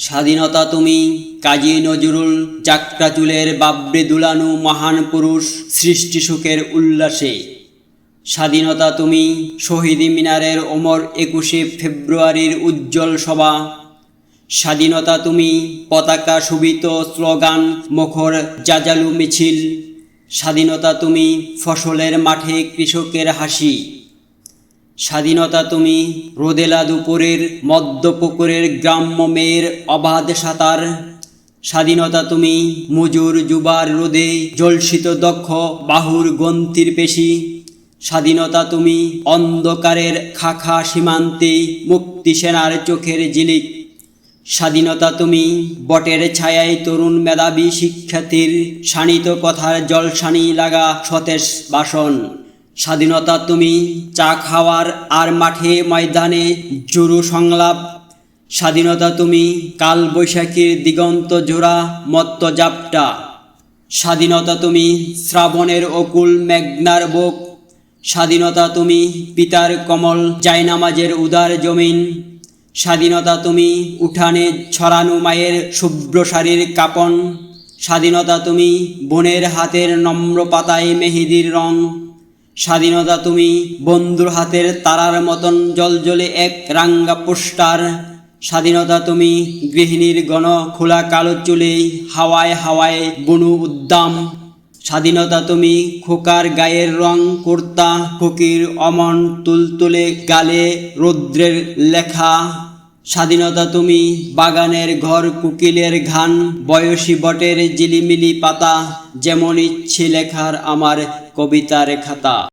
স্বাধীনতা তুমি, কাজী নজরুল চাকরা চুলের বাবরে দুলানু মহান পুরুষ সৃষ্টি সুখের উল্লাসে। স্বাধীনতা তুমি, শহীদ মিনারের ওমর একুশে ফেব্রুয়ারির উজ্জ্বল সভা। স্বাধীনতা তুমি, পতাকা শোভিত স্লোগান, মুখর জাজালু মিছিল। স্বাধীনতা তুমি, ফসলের মাঠে কৃষকের হাসি। স্বাধীনতা তুমি রোদেলা দুপুরের মদ্যপুকুরের গ্রাম্য মেয়ের অবাধ সাঁতার। স্বাধীনতা তুমি মজুর যুবার রোদে জলসিত দক্ষ বাহুর গন্তির পেশি। স্বাধীনতা তুমি অন্ধকারের খাখা সীমান্তে মুক্তি সেনার চোখের জিলিক স্বাধীনতা তুমি বটের ছায়ায় তরুণ মেধাবী শিক্ষার্থীর শানিত কথার জলসানি লাগা সতেজ বাসন। স্বাধীনতা তুমি চা খাওয়ার আর মাঠে ময়দানে জুরু সংলাপ। স্বাধীনতা তুমি কাল বৈশাখীর দিগন্ত জোড়া মত্ত জাপটা। স্বাধীনতা তুমি শ্রাবণের অকুল মেঘনার বুক। স্বাধীনতা তুমি পিতার কমল জায়নামাজের উদার জমিন। স্বাধীনতা তুমি উঠানে ছড়ানো মায়ের শুভ্র শাড়ির কাপন। স্বাধীনতা তুমি বোনের হাতের নম্র পাতায় মেহেদির রং। স্বাধীনতা তুমি বন্ধুর হাতের তারার মতন জলজলে এক রাঙ্গা পোস্টার। স্বাধীনতা তুমি গৃহিণীর গণ খোলা কালো চুলে হাওয়ায় হাওয়ায় বুনু উদ্দাম। স্বাধীনতা তুমি খোকার গায়ের রং কুর্তা খুকির অমন তুলতুলে গালে রৌদ্রের লেখা। স্বাধীনতা তুমি বাগানের ঘর কুকিলের ঘান, বয়সী বটের জিলিমিলি পাতা, যেমন ইচ্ছে লেখার আমার কবিতার খাতা।